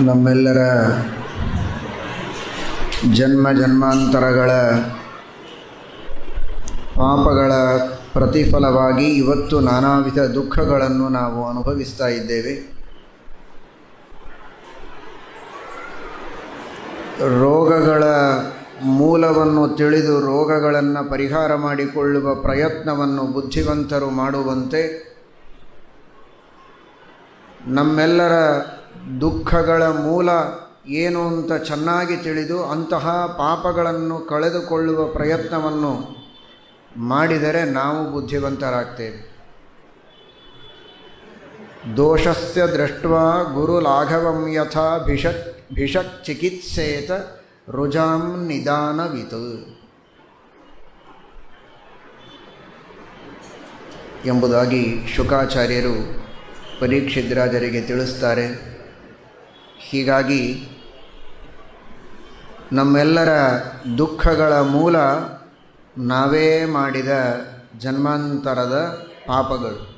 ನಮ್ಮೆಲ್ಲರ ಜನ್ಮ ಜನ್ಮಾಂತರಗಳ ಪಾಪಗಳ ಪ್ರತಿಫಲವಾಗಿ ಇವತ್ತು ನಾನಾ ವಿಧ ದುಃಖಗಳನ್ನು ನಾವು ಅನುಭವಿಸ್ತಾ ಇದ್ದೇವೆ. ರೋಗಗಳ ಮೂಲವನ್ನು ತಿಳಿದು ರೋಗಗಳನ್ನು ಪರಿಹಾರ ಮಾಡಿಕೊಳ್ಳುವ ಪ್ರಯತ್ನವನ್ನು ಬುದ್ಧಿವಂತರು ಮಾಡುವಂತೆ ನಮ್ಮೆಲ್ಲರ ದುಃಖಗಳ ಮೂಲ ಏನು ಅಂತ ಚೆನ್ನಾಗಿ ತಿಳಿದು ಅಂತಹ ಪಾಪಗಳನ್ನು ಕಳೆದುಕೊಳ್ಳುವ ಪ್ರಯತ್ನವನ್ನು ಮಾಡಿದರೆ ನಾವು ಬುದ್ಧಿವಂತರಾಗ್ತೇವೆ. ದೋಷಸ್ಯ ದೃಷ್ಟ ಗುರುಲಾಘವಂ ಯಥಾ ಭಿಷಕ್ ಭಿಷಕ್ ಚಿಕಿತ್ಸೇತ ರುಜಾಂ ನಿಧಾನವಿತು. ಎಂಬುದಾಗಿ ಶುಕಾಚಾರ್ಯರು ಪರೀಕ್ಷಿದ್ರಾಜರಿಗೆ ತಿಳಿಸ್ತಾರೆ. ಹೀಗಾಗಿ ನಮ್ಮೆಲ್ಲರ ದುಃಖಗಳ ಮೂಲ ನಾವೇ ಮಾಡಿದ ಜನ್ಮಾಂತರದ ಪಾಪಗಳು.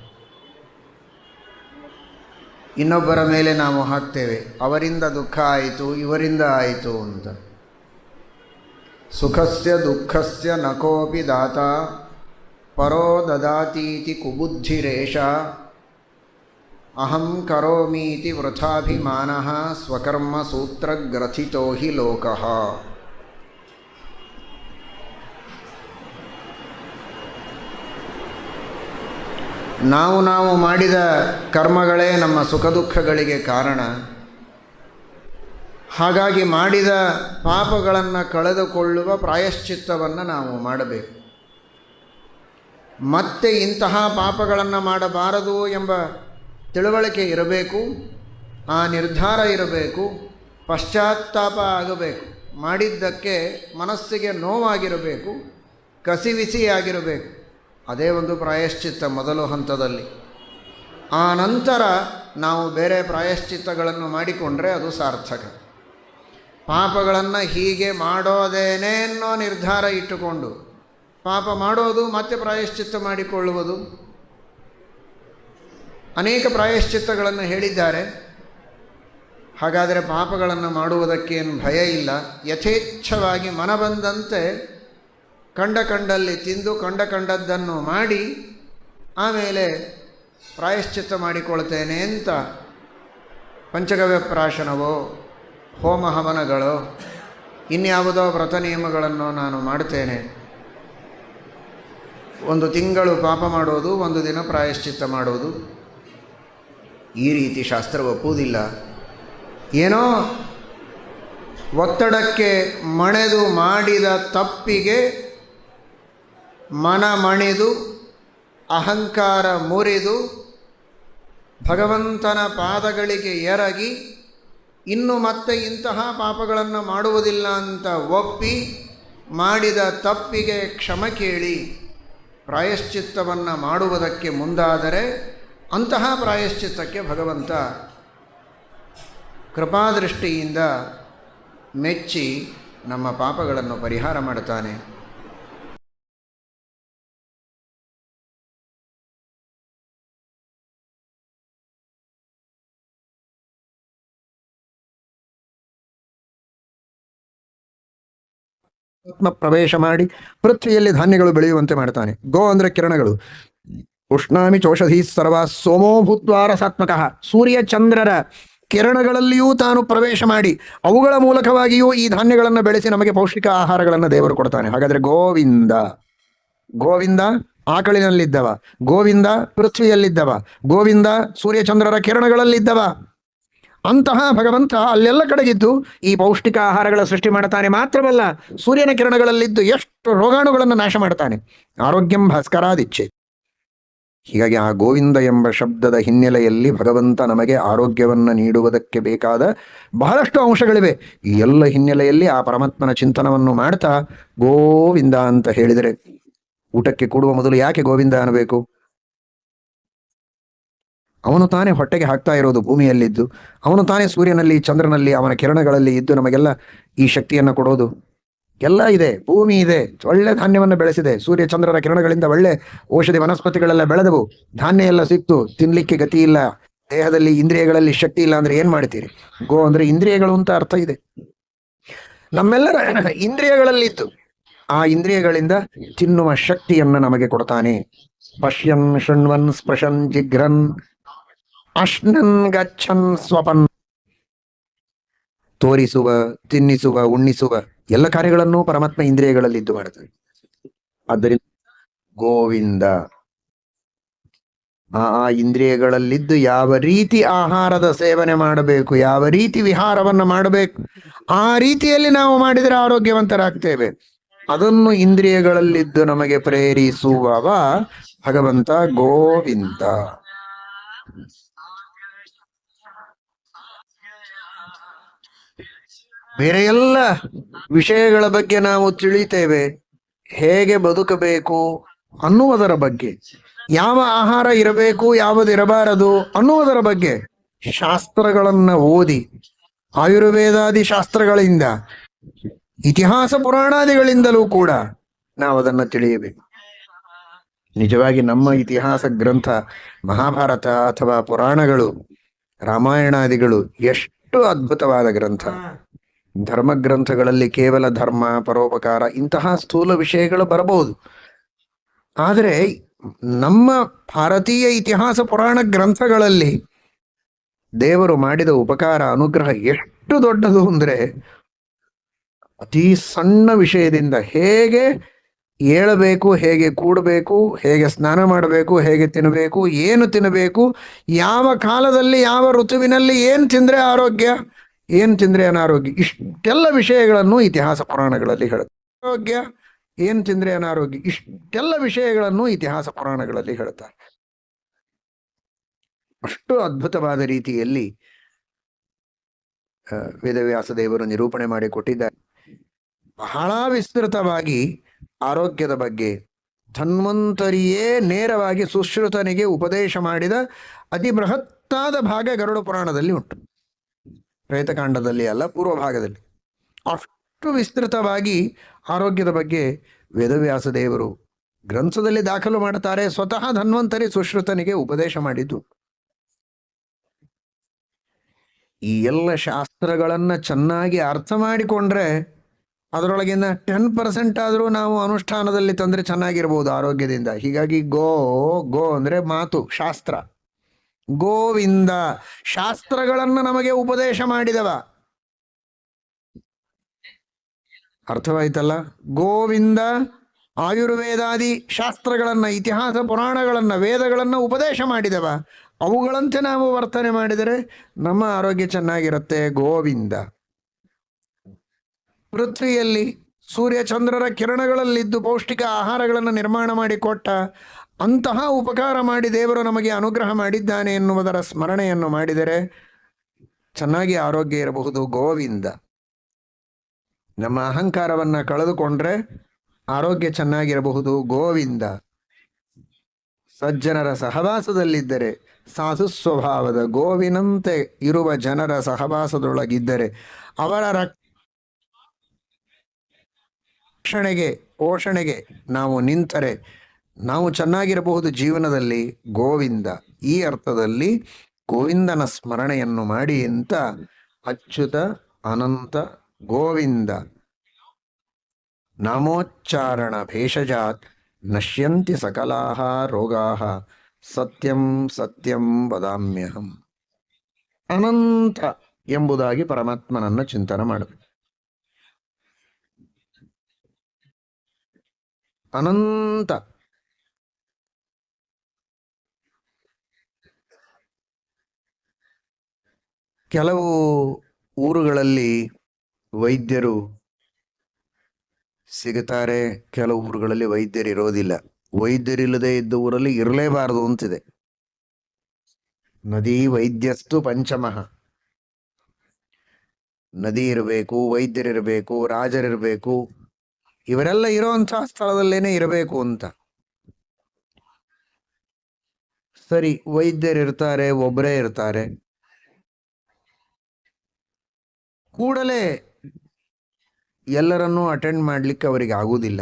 ಇನ್ನೊಬ್ಬರ ಮೇಲೆ ನಾವು ಹಾಕ್ತೇವೆ. ಅವರಿಂದ ದುಃಖ ಆಯಿತು, ಇವರಿಂದ ಆಯಿತು ಅಂತ. ಸುಖಸ್ಯ ದುಃಖಸ್ಯ ನಕೋಪಿ ದಾತ ಪರೋ ದದಾತೀತಿ ಕುಬುದ್ಧಿರೇಷ ಅಹಂ ಕರೋಮೀತಿ ವೃಥಾಭಿಮಾನ ಸ್ವಕರ್ಮ ಸೂತ್ರಗ್ರಥಿತೋ ಹಿ ಲೋಕಃ ನಾವು ನಾವು ಮಾಡಿದ ಕರ್ಮಗಳೇ ನಮ್ಮ ಸುಖ ದುಃಖಗಳಿಗೆ ಕಾರಣ. ಹಾಗಾಗಿ ಮಾಡಿದ ಪಾಪಗಳನ್ನು ಕಳೆದುಕೊಳ್ಳುವ ಪ್ರಾಯಶ್ಚಿತ್ತವನ್ನು ನಾವು ಮಾಡಬೇಕು. ಮತ್ತೆ ಇಂತಹ ಪಾಪಗಳನ್ನು ಮಾಡಬಾರದು ಎಂಬ ತಿಳುವಳಿಕೆ ಇರಬೇಕು, ಆ ನಿರ್ಧಾರ ಇರಬೇಕು, ಪಶ್ಚಾತ್ತಾಪ ಆಗಬೇಕು. ಮಾಡಿದ್ದಕ್ಕೆ ಮನಸ್ಸಿಗೆ ನೋವಾಗಿರಬೇಕು ಕಸಿವಿಸಿಯಾಗಿರಬೇಕು ಅದೇ ಒಂದು ಪ್ರಾಯಶ್ಚಿತ್ತ ಮೊದಲು ಹಂತದಲ್ಲಿ. ಆ ನಂತರ ನಾವು ಬೇರೆ ಪ್ರಾಯಶ್ಚಿತ್ತಗಳನ್ನು ಮಾಡಿಕೊಂಡ್ರೆ ಅದು ಸಾರ್ಥಕ. ಪಾಪಗಳನ್ನು ಹೀಗೆ ಮಾಡೋದೇನೇನೋ ನಿರ್ಧಾರ ಇಟ್ಟುಕೊಂಡು, ಪಾಪ ಮಾಡೋದು ಮತ್ತೆ ಪ್ರಾಯಶ್ಚಿತ್ತ ಮಾಡಿಕೊಳ್ಳುವುದು. ಅನೇಕ ಪ್ರಾಯಶ್ಚಿತ್ತಗಳನ್ನು ಹೇಳಿದ್ದಾರೆ. ಹಾಗಾದರೆ ಪಾಪಗಳನ್ನು ಮಾಡುವುದಕ್ಕೇನು ಭಯ ಇಲ್ಲ. ಯಥೇಚ್ಛವಾಗಿ ಮನ ಬಂದಂತೆ ಕಂಡ ಕಂಡಲ್ಲಿ ತಿಂದು ಕಂಡ ಕಂಡದ್ದನ್ನು ಮಾಡಿ ಆಮೇಲೆ ಪ್ರಾಯಶ್ಚಿತ್ತ ಮಾಡಿಕೊಳ್ತೇನೆ ಅಂತ ಪಂಚಗವ್ಯ ಪ್ರಾಶನವೋ ಹೋಮ ಹವನಗಳೋ ಇನ್ಯಾವುದೋ ವ್ರತ ನಿಯಮಗಳನ್ನು ನಾನು ಮಾಡ್ತೇನೆ. ಒಂದು ತಿಂಗಳು ಪಾಪ ಮಾಡುವುದು, ಒಂದು ದಿನ ಪ್ರಾಯಶ್ಚಿತ್ತ ಮಾಡೋದು ಈ ರೀತಿ ಶಾಸ್ತ್ರ ಒಪ್ಪುವುದಿಲ್ಲ. ಏನೋ ಒತ್ತಡಕ್ಕೆ ಮಣೆದು ಮಾಡಿದ ತಪ್ಪಿಗೆ ಮನ ಮಣಿದು, ಅಹಂಕಾರ ಮುರಿದು, ಭಗವಂತನ ಪಾದಗಳಿಗೆ ಎರಗಿ, ಇನ್ನು ಮತ್ತೆ ಇಂತಹ ಪಾಪಗಳನ್ನು ಮಾಡುವುದಿಲ್ಲ ಅಂತ ಒಪ್ಪಿ ಮಾಡಿದ ತಪ್ಪಿಗೆ ಕ್ಷಮ ಕೇಳಿ ಪ್ರಾಯಶ್ಚಿತ್ತವನ್ನು ಮಾಡುವುದಕ್ಕೆ ಮುಂದಾದರೆ ಅಂತಹ ಪ್ರಾಯಶ್ಚಿತ್ತಕ್ಕೆ ಭಗವಂತ ಕೃಪಾದೃಷ್ಟಿಯಿಂದ ಮೆಚ್ಚಿ ನಮ್ಮ ಪಾಪಗಳನ್ನು ಪರಿಹಾರ ಮಾಡುತ್ತಾನೆ. ಆತ್ಮ ಪ್ರವೇಶ ಮಾಡಿ, ಪೃಥ್ವಿಯಲ್ಲಿ ಧಾನ್ಯಗಳು ಬೆಳೆಯುವಂತೆ ಮಾಡ್ತಾನೆ ಗೋ ಅಂದ್ರೆ ಕಿರಣಗಳು. ಉಷ್ಣಾಮಿ ಚೌಷಧಿ ಸರ್ವ ಸೋಮೋ ಸೂರ್ಯಚಂದ್ರರ ಸೂರ್ಯ ಚಂದ್ರರ ಕಿರಣಗಳಲ್ಲಿಯೂ ತಾನು ಪ್ರವೇಶ ಮಾಡಿ ಅವುಗಳ ಮೂಲಕವಾಗಿಯೂ ಈ ಧಾನ್ಯಗಳನ್ನು ಬೆಳೆಸಿ ನಮಗೆ ಪೌಷ್ಟಿಕ ಆಹಾರಗಳನ್ನು ದೇವರು ಕೊಡ್ತಾನೆ. ಹಾಗಾದ್ರೆ ಗೋವಿಂದ ಗೋವಿಂದ ಆಕಳಿನಲ್ಲಿದ್ದವ, ಗೋವಿಂದ ಪೃಥ್ವಿಯಲ್ಲಿದ್ದವ, ಗೋವಿಂದ ಸೂರ್ಯಚಂದ್ರರ ಕಿರಣಗಳಲ್ಲಿದ್ದವ. ಅಂತಹ ಭಗವಂತ ಅಲ್ಲೆಲ್ಲ ಕಡೆಗಿದ್ದು ಈ ಪೌಷ್ಟಿಕ ಆಹಾರಗಳ ಸೃಷ್ಟಿ ಮಾಡ್ತಾನೆ. ಮಾತ್ರವಲ್ಲ, ಸೂರ್ಯನ ಕಿರಣಗಳಲ್ಲಿದ್ದು ಎಷ್ಟು ರೋಗಾಣುಗಳನ್ನು ನಾಶ ಮಾಡ್ತಾನೆ. ಆರೋಗ್ಯಂ ಭಾಸ್ಕರಾದಿಚ್ಛೆ ಹೀಗಾಗಿ ಆ ಗೋವಿಂದ ಎಂಬ ಶಬ್ದದ ಹಿನ್ನೆಲೆಯಲ್ಲಿ ಭಗವಂತ ನಮಗೆ ಆರೋಗ್ಯವನ್ನು ನೀಡುವುದಕ್ಕೆ ಬೇಕಾದ ಬಹಳಷ್ಟು ಅಂಶಗಳಿವೆ. ಈ ಎಲ್ಲ ಹಿನ್ನೆಲೆಯಲ್ಲಿ ಆ ಪರಮಾತ್ಮನ ಚಿಂತನವನ್ನು ಮಾಡ್ತಾ ಗೋವಿಂದ ಅಂತ ಹೇಳಿದರೆ ಊಟಕ್ಕೆ ಕೂಡುವ ಮೊದಲು ಯಾಕೆ ಗೋವಿಂದ ಅನ್ನಬೇಕು? ಅವನು ತಾನೇ ಹೊಟ್ಟೆಗೆ ಹಾಕ್ತಾ ಇರೋದು ಭೂಮಿಯಲ್ಲಿದ್ದು, ಅವನು ತಾನೇ ಸೂರ್ಯನಲ್ಲಿ, ಚಂದ್ರನಲ್ಲಿ, ಅವನ ಕಿರಣಗಳಲ್ಲಿ ಇದ್ದು ನಮಗೆಲ್ಲ ಈ ಶಕ್ತಿಯನ್ನು ಕೊಡೋದು. ಎಲ್ಲ ಇದೆ, ಭೂಮಿ ಇದೆ, ಒಳ್ಳೆ ಧಾನ್ಯವನ್ನು ಬೆಳೆಸಿದೆ, ಸೂರ್ಯ ಚಂದ್ರರ ಕಿರಣಗಳಿಂದ ಒಳ್ಳೆ ಔಷಧಿ ವನಸ್ಪತಿಗಳೆಲ್ಲ ಬೆಳೆದವು, ಧಾನ್ಯ ಎಲ್ಲ ಸಿಕ್ತು, ತಿನ್ಲಿಕ್ಕೆ ಗತಿ ಇಲ್ಲ, ದೇಹದಲ್ಲಿ ಇಂದ್ರಿಯಗಳಲ್ಲಿ ಶಕ್ತಿ ಇಲ್ಲ ಅಂದ್ರೆ ಏನ್ ಮಾಡ್ತೀರಿ? ಗೋ ಅಂದ್ರೆ ಇಂದ್ರಿಯಗಳು ಅಂತ ಅರ್ಥ ಇದೆ. ನಮ್ಮೆಲ್ಲರ ಇಂದ್ರಿಯಗಳಲ್ಲಿತ್ತು ಆ ಇಂದ್ರಿಯಗಳಿಂದ ತಿನ್ನುವ ಶಕ್ತಿಯನ್ನ ನಮಗೆ ಕೊಡ್ತಾನೆ. ಪಶ್ಯನ್ ಶೃಣ್ವನ್ ಸ್ಪಶನ್ ಜಿಗ್ರನ್ ಅಶ್ನನ್ ಗಚ್ಚನ್ ಸ್ವಪನ್ ತೋರಿಸುವ, ತಿನ್ನಿಸುವ, ಉಣ್ಣಿಸುವ ಎಲ್ಲ ಕಾರ್ಯಗಳನ್ನು ಪರಮಾತ್ಮ ಇಂದ್ರಿಯಗಳಲ್ಲಿ ಇದ್ದು ಮಾಡುತ್ತದೆ ಆದ್ದರಿಂದ ಗೋವಿಂದ ಆ ಆ ಇಂದ್ರಿಯಗಳಲ್ಲಿದ್ದು ಯಾವ ರೀತಿ ಆಹಾರದ ಸೇವನೆ ಮಾಡಬೇಕು, ಯಾವ ರೀತಿ ವಿಹಾರವನ್ನು ಮಾಡಬೇಕು, ಆ ರೀತಿಯಲ್ಲಿ ನಾವು ಮಾಡಿದರೆ ಆರೋಗ್ಯವಂತರಾಗ್ತೇವೆ. ಅದನ್ನು ಇಂದ್ರಿಯಗಳಲ್ಲಿದ್ದು ನಮಗೆ ಪ್ರೇರಿಸುವವ ಭಗವಂತ ಗೋವಿಂದ. ಬೇರೆ ಎಲ್ಲ ವಿಷಯಗಳ ಬಗ್ಗೆ ನಾವು ತಿಳಿತೇವೆ. ಹೇಗೆ ಬದುಕಬೇಕು ಅನ್ನುವುದರ ಬಗ್ಗೆ. ಯಾವ ಆಹಾರ ಇರಬೇಕು ಯಾವುದಿರಬಾರದು ಅನ್ನುವುದರ ಬಗ್ಗೆ ಶಾಸ್ತ್ರಗಳನ್ನ ಓದಿ. ಆಯುರ್ವೇದಾದಿ ಶಾಸ್ತ್ರಗಳಿಂದ, ಇತಿಹಾಸ ಪುರಾಣಾದಿಗಳಿಂದಲೂ ಕೂಡ ನಾವು ಅದನ್ನು ತಿಳಿಯಬೇಕು. ನಿಜವಾಗಿ ನಮ್ಮ ಇತಿಹಾಸ ಗ್ರಂಥ, ಮಹಾಭಾರತ ಅಥವಾ ಪುರಾಣಗಳು, ರಾಮಾಯಣಾದಿಗಳು ಎಷ್ಟು ಅದ್ಭುತವಾದ ಗ್ರಂಥ. ಧರ್ಮ ಗ್ರಂಥಗಳಲ್ಲಿ ಕೇವಲ ಧರ್ಮ, ಪರೋಪಕಾರ ಇಂತಹ ಸ್ಥೂಲ ವಿಷಯಗಳು ಬರಬಹುದು. ಆದರೆ ನಮ್ಮ ಭಾರತೀಯ ಇತಿಹಾಸ ಪುರಾಣ ಗ್ರಂಥಗಳಲ್ಲಿ ದೇವರು ಮಾಡಿದ ಉಪಕಾರ, ಅನುಗ್ರಹ ಎಷ್ಟು ದೊಡ್ಡದು ಅಂದರೆ ಅತಿ ಸಣ್ಣ ವಿಷಯದಿಂದ ಹೇಗೆ ಏಳಬೇಕು, ಹೇಗೆ ಕೂಡಬೇಕು, ಹೇಗೆ ಸ್ನಾನ ಮಾಡಬೇಕು, ಹೇಗೆ ತಿನ್ನಬೇಕು, ಏನು ತಿನ್ನಬೇಕು, ಯಾವ ಕಾಲದಲ್ಲಿ, ಯಾವ ಋತುವಿನಲ್ಲಿ ಏನು ತಿಂದರೆ ಆರೋಗ್ಯ? ಏನು ತಿಂದರೆ ಅನಾರೋಗ್ಯ? ಇಷ್ಟೆಲ್ಲ ವಿಷಯಗಳನ್ನು ಇತಿಹಾಸ ಪುರಾಣಗಳಲ್ಲಿ ಹೇಳುತ್ತೆ. ಆರೋಗ್ಯ ಏನು ತಿಂದರೆ ಅನಾರೋಗ್ಯ? ಇಷ್ಟೆಲ್ಲ ವಿಷಯಗಳನ್ನು ಇತಿಹಾಸ ಪುರಾಣಗಳಲ್ಲಿ ಹೇಳುತ್ತಾರೆ. ಅಷ್ಟು ಅದ್ಭುತವಾದ ರೀತಿಯಲ್ಲಿ ವೇದವ್ಯಾಸ ದೇವರು ನಿರೂಪಣೆ ಮಾಡಿ ಕೊಟ್ಟಿದ್ದಾರೆ. ಬಹಳ ವಿಸ್ತೃತವಾಗಿ ಆರೋಗ್ಯದ ಬಗ್ಗೆ ಧನ್ವಂತರಿಯೇ ನೇರವಾಗಿ ಸುಶ್ರುತನಿಗೆ ಉಪದೇಶ ಮಾಡಿದ ಅತಿ ಬೃಹತ್ತಾದ ಭಾಗ ಗರುಡ ಪುರಾಣದಲ್ಲಿ ಉಂಟು. ಪ್ರೇತಕಾಂಡದಲ್ಲಿ ಅಲ್ಲ, ಪೂರ್ವ ಭಾಗದಲ್ಲಿ. ಅಷ್ಟು ವಿಸ್ತೃತವಾಗಿ ಆರೋಗ್ಯದ ಬಗ್ಗೆ ವೇದವ್ಯಾಸ ದೇವರು ಗ್ರಂಥದಲ್ಲಿ ದಾಖಲು ಮಾಡುತ್ತಾರೆ. ಸ್ವತಃ ಧನ್ವಂತರಿ ಸುಶ್ರುತನಿಗೆ ಉಪದೇಶ ಮಾಡಿದ್ದು. ಈ ಎಲ್ಲ ಶಾಸ್ತ್ರಗಳನ್ನ ಚೆನ್ನಾಗಿ ಅರ್ಥ ಮಾಡಿಕೊಂಡ್ರೆ ಅದರೊಳಗಿನ ಟೆನ್ ಪರ್ಸೆಂಟ್ ಆದರೂ ನಾವು ಅನುಷ್ಠಾನದಲ್ಲಿ ತಂದ್ರೆ ಚೆನ್ನಾಗಿರ್ಬೋದು ಆರೋಗ್ಯದಿಂದ. ಹೀಗಾಗಿ ಗೋ ಗೋ ಅಂದ್ರೆ ಮಾತು, ಶಾಸ್ತ್ರ. ಗೋವಿಂದ ಶಾಸ್ತ್ರಗಳನ್ನು ನಮಗೆ ಉಪದೇಶ ಮಾಡಿದವ. ಅರ್ಥವಾಯ್ತಲ್ಲ? ಗೋವಿಂದ ಆಯುರ್ವೇದಾದಿ ಶಾಸ್ತ್ರಗಳನ್ನ, ಇತಿಹಾಸ ಪುರಾಣಗಳನ್ನ, ವೇದಗಳನ್ನ ಉಪದೇಶ ಮಾಡಿದವ. ಅವುಗಳಂತೆ ನಾವು ವರ್ತನೆ ಮಾಡಿದರೆ ನಮ್ಮ ಆರೋಗ್ಯ ಚೆನ್ನಾಗಿರುತ್ತೆ. ಗೋವಿಂದ ಪೃಥ್ವಿಯಲ್ಲಿ ಸೂರ್ಯ ಚಂದ್ರರ ಕಿರಣಗಳಲ್ಲಿದ್ದು ಪೌಷ್ಟಿಕ ಆಹಾರಗಳನ್ನು ನಿರ್ಮಾಣ ಮಾಡಿಕೊಟ್ಟ ಅಂತಹ ಉಪಕಾರ ಮಾಡಿ ದೇವರು ನಮಗೆ ಅನುಗ್ರಹ ಮಾಡಿದ್ದಾನೆ ಎನ್ನುವುದರ ಸ್ಮರಣೆಯನ್ನು ಮಾಡಿದರೆ ಚೆನ್ನಾಗಿ ಆರೋಗ್ಯ ಇರಬಹುದು. ಗೋವಿಂದ. ನಮ್ಮ ಅಹಂಕಾರವನ್ನು ಕಳೆದುಕೊಂಡ್ರೆ ಆರೋಗ್ಯ ಚೆನ್ನಾಗಿರಬಹುದು. ಗೋವಿಂದ. ಸಜ್ಜನರ ಸಹವಾಸದಲ್ಲಿದ್ದರೆ ಸಾಧು ಸ್ವಭಾವದ ಗೋವಿನಂತೆ ಇರುವ ಜನರ ಸಹವಾಸದೊಳಗಿದ್ದರೆ ಅವರ ರಕ್ಷಣೆಗೆ, ಪೋಷಣೆಗೆ ನಾವು ನಿಂತರೆ ನಾವು ಚೆನ್ನಾಗಿರಬಹುದು ಜೀವನದಲ್ಲಿ ಗೋವಿಂದ. ಈ ಅರ್ಥದಲ್ಲಿ ಗೋವಿಂದನ ಸ್ಮರಣೆಯನ್ನು ಮಾಡಿ ಅಂತ ಅಚ್ಯುತ ಅನಂತ ಗೋವಿಂದ. ನಾಮೋಚ್ಚಾರಣ ಭೇಷಜಾತ್ ನಶ್ಯಂತಿ ಸಕಲಾ ರೋಗಾ ಸತ್ಯಂ ಸತ್ಯಂ ವದಾಮ್ಯಹಂ. ಅನಂತ ಎಂಬುದಾಗಿ ಪರಮಾತ್ಮನನ್ನು ಚಿಂತನೆ ಮಾಡಬೇಕು ಅನಂತ ಕೆಲವು ಊರುಗಳಲ್ಲಿ ವೈದ್ಯರು ಸಿಗುತ್ತಾರೆ, ಕೆಲವು ಊರುಗಳಲ್ಲಿ ವೈದ್ಯರು ಇರೋದಿಲ್ಲ. ವೈದ್ಯರಿಲ್ಲದೆ ಇದ್ದ ಊರಲ್ಲಿ ಇರಲೇಬಾರದು ಅಂತಿದೆ. ನದಿ ವೈದ್ಯಸ್ತು ಪಂಚಮಃ. ನದಿ ಇರಬೇಕು ವೈದ್ಯರಿರಬೇಕು ರಾಜರಿರಬೇಕು ಇವರೆಲ್ಲ ಇರೋಂತಹ ಸ್ಥಳದಲ್ಲೇನೆ ಇರಬೇಕು ಅಂತ. ಸರಿ ವೈದ್ಯರಿರ್ತಾರೆ ಒಬ್ಬರೇ ಇರ್ತಾರೆ. ಕೂಡಲೇ ಎಲ್ಲರನ್ನೂ ಅಟೆಂಡ್ ಮಾಡ್ಲಿಕ್ಕೆ ಅವರಿಗೆ ಆಗುವುದಿಲ್ಲ.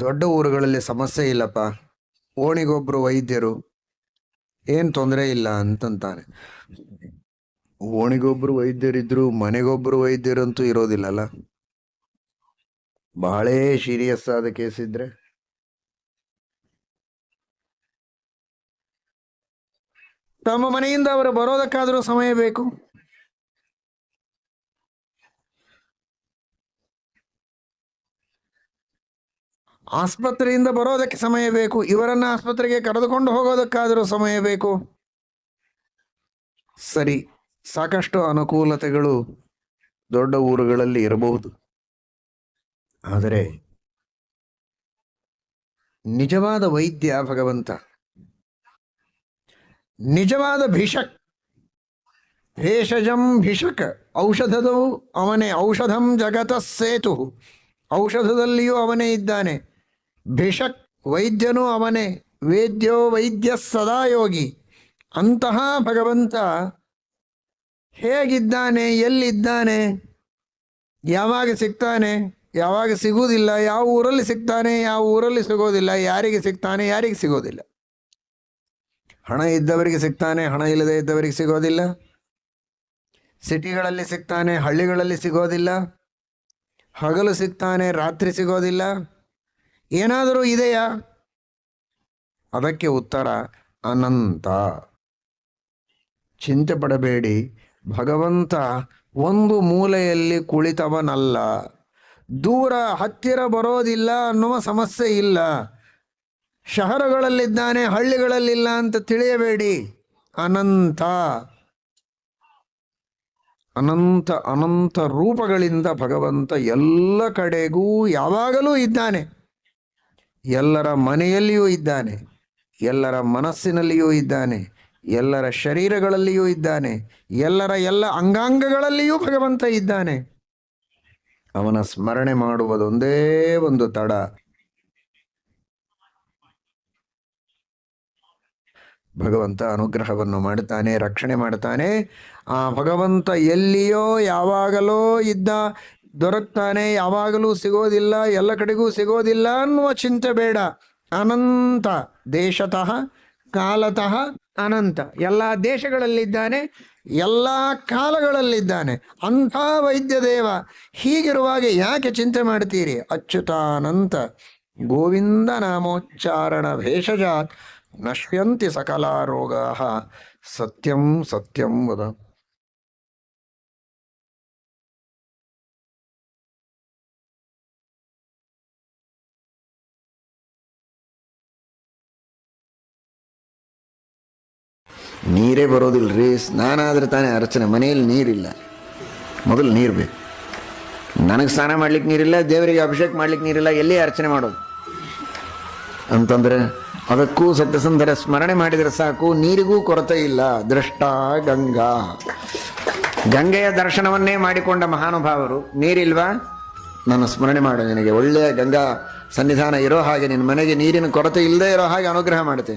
ದೊಡ್ಡ ಊರುಗಳಲ್ಲಿ ಸಮಸ್ಯೆ ಇಲ್ಲಪ್ಪ. ಓಣಿಗೊಬ್ರು ವೈದ್ಯರು, ಏನ್ ತೊಂದರೆ ಇಲ್ಲ ಅಂತಂತಾನೆ ಓಣಿಗೊಬ್ರು ವೈದ್ಯರಿದ್ರು, ಮನೆಗೊಬ್ರು ವೈದ್ಯರಂತೂ ಇರೋದಿಲ್ಲಲ್ಲ. ಬಹಳೇ ಸೀರಿಯಸ್ ಆದ ಕೇಸ್ ಇದ್ರೆ. ತಮ್ಮ ಮನೆಯಿಂದ ಅವರು ಬರೋದಕ್ಕಾದರೂ ಸಮಯ ಬೇಕು. ಆಸ್ಪತ್ರೆಯಿಂದ ಬರೋದಕ್ಕೆ ಸಮಯ ಬೇಕು. ಇವರನ್ನ ಆಸ್ಪತ್ರೆಗೆ ಕರೆದುಕೊಂಡು ಹೋಗೋದಕ್ಕಾದರೂ ಸಮಯ ಬೇಕು. ಸರಿ, ಸಾಕಷ್ಟು ಅನುಕೂಲತೆಗಳು ದೊಡ್ಡ ಊರುಗಳಲ್ಲಿ ಇರಬಹುದು. ಆದರೆ ನಿಜವಾದ ವೈದ್ಯ ಭಗವಂತ ನಿಜವಾದ ಭಿಷಕ್. ಭೇಷಜಂ ಭಿಷಕ್. ಔಷಧದ ಅವನೇ, ಔಷಧಂ ಜಗತ ಸೇತು. ಔಷಧದಲ್ಲಿಯೂ ಅವನೇ ಇದ್ದಾನೆ. ಭಿಷಕ್ ವೈದ್ಯನೂ ಅವನೇ, ವೇದ್ಯೋ ವೈದ್ಯ ಸದಾ ಯೋಗಿ. ಅಂತಹ ಭಗವಂತ ಹೇಗಿದ್ದಾನೆ, ಎಲ್ಲಿದ್ದಾನೆ, ಯಾವಾಗ ಸಿಗ್ತಾನೆ, ಯಾವಾಗ ಸಿಗುವುದಿಲ್ಲ, ಯಾವ ಊರಲ್ಲಿ ಸಿಗ್ತಾನೆ, ಯಾವ ಊರಲ್ಲಿ ಸಿಗೋದಿಲ್ಲ, ಯಾರಿಗೆ ಸಿಗ್ತಾನೆ, ಯಾರಿಗೆ ಸಿಗೋದಿಲ್ಲ. ಹಣ ಇದ್ದವರಿಗೆ ಸಿಗ್ತಾನೆ, ಹಣ ಇಲ್ಲದೆ ಇದ್ದವರಿಗೆ ಸಿಗೋದಿಲ್ಲ. ಸಿಟಿಗಳಲ್ಲಿ ಸಿಗ್ತಾನೆ, ಹಳ್ಳಿಗಳಲ್ಲಿ ಸಿಗೋದಿಲ್ಲ. ಹಗಲು ಸಿಗ್ತಾನೆ, ರಾತ್ರಿ ಸಿಗೋದಿಲ್ಲ. ಏನಾದರೂ ಇದೆಯಾ? ಅದಕ್ಕೆ ಉತ್ತರ, ಅನಂತ. ಚಿಂತೆ ಪಡಬೇಡಿ. ಭಗವಂತ ಒಂದು ಮೂಲೆಯಲ್ಲಿ ಕುಳಿತವನಲ್ಲ. ದೂರ ಹತ್ತಿರ ಬರೋದಿಲ್ಲ ಅನ್ನುವ ಸಮಸ್ಯೆ ಇಲ್ಲ. ಶಹರಗಳಲ್ಲಿದ್ದಾನೆ, ಹಳ್ಳಿಗಳಲ್ಲಿಲ್ಲ ಅಂತ ತಿಳಿಯಬೇಡಿ. ಅನಂತ ಅನಂತ ಅನಂತ ರೂಪಗಳಿಂದ ಭಗವಂತ ಎಲ್ಲ ಕಡೆಗೂ ಯಾವಾಗಲೂ ಇದ್ದಾನೆ. ಎಲ್ಲರ ಮನೆಯಲ್ಲಿಯೂ ಇದ್ದಾನೆ. ಎಲ್ಲರ ಮನಸ್ಸಿನಲ್ಲಿಯೂ ಇದ್ದಾನೆ. ಎಲ್ಲರ ಶರೀರಗಳಲ್ಲಿಯೂ ಇದ್ದಾನೆ. ಎಲ್ಲರ ಎಲ್ಲ ಅಂಗಾಂಗಗಳಲ್ಲಿಯೂ ಭಗವಂತ ಇದ್ದಾನೆ. ಅವನ ಸ್ಮರಣೆ ಮಾಡುವುದೊಂದೇ ಒಂದು ತಡ. ಭಗವಂತ ಅನುಗ್ರಹವನ್ನು ಮಾಡುತ್ತಾನೆ, ರಕ್ಷಣೆ ಮಾಡುತ್ತಾನೆ. ಆ ಭಗವಂತ ಎಲ್ಲಿಯೋ, ಯಾವಾಗಲೋ ಇದ್ದ, ದೊರಕ್ತಾನೆ. ಯಾವಾಗಲೂ ಸಿಗೋದಿಲ್ಲ, ಎಲ್ಲ ಕಡೆಗೂ ಸಿಗೋದಿಲ್ಲ ಅನ್ನುವ ಚಿಂತೆ ಬೇಡ. ಅನಂತ, ದೇಶತಃ, ಕಾಲತಃ ಅನಂತ. ಎಲ್ಲ ದೇಶಗಳಲ್ಲಿದ್ದಾನೆ, ಎಲ್ಲ ಕಾಲಗಳಲ್ಲಿದ್ದಾನೆ. ಅಂಥ ವೈದ್ಯ ದೇವ. ಹೀಗಿರುವಾಗ ಯಾಕೆ ಚಿಂತೆ ಮಾಡ್ತೀರಿ ಅಚ್ಯುತಾನಂತ ಗೋವಿಂದ ನಾಮೋಚ್ಚಾರಣ ಭೇಷಜಾತ್. ನಶ್ಯಂತಿ ಸಕಲಾರೋಗಾ ಸತ್ಯಂ ಸತ್ಯಂ ವದ ನೀರೇ ಬರೋದಿಲ್ಲರಿ ಸ್ನಾನ ತಾನೇ ಅರ್ಚನೆ, ಮನೆಯಲ್ಲಿ ನೀರಿಲ್ಲ. ಮೊದಲು ನೀರು ಬೇಕು. ನನಗೆ ಸ್ನಾನ ಮಾಡ್ಲಿಕ್ಕೆ ನೀರಿಲ್ಲ, ದೇವರಿಗೆ ಅಭಿಷೇಕ ಮಾಡ್ಲಿಕ್ಕೆ ನೀರಿಲ್ಲ, ಎಲ್ಲಿ ಅರ್ಚನೆ ಮಾಡೋದು? ಅಂತಂದ್ರೆ ಅದಕ್ಕೂ ಸತ್ಯಸಂಧರ ಸ್ಮರಣೆ ಮಾಡಿದರೆ ಸಾಕು, ನೀರಿಗೂ ಕೊರತೆ ಇಲ್ಲ. ದೃಷ್ಟ ಗಂಗಾ. ಗಂಗೆಯ ದರ್ಶನವನ್ನೇ ಮಾಡಿಕೊಂಡ ಮಹಾನುಭಾವರು, ನೀರಿಲ್ವಾ? ನಾನು ಸ್ಮರಣೆ ಮಾಡು ನಿನಗೆ. ಒಳ್ಳೆಯ ಗಂಗಾ ಸನ್ನಿಧಾನ ಇರೋ ಹಾಗೆ ನಿನ್ನ ಮನೆಗೆ ನೀರಿನ ಕೊರತೆ ಇಲ್ಲದೆ ಇರೋ ಹಾಗೆ ಅನುಗ್ರಹ ಮಾಡುತ್ತೆ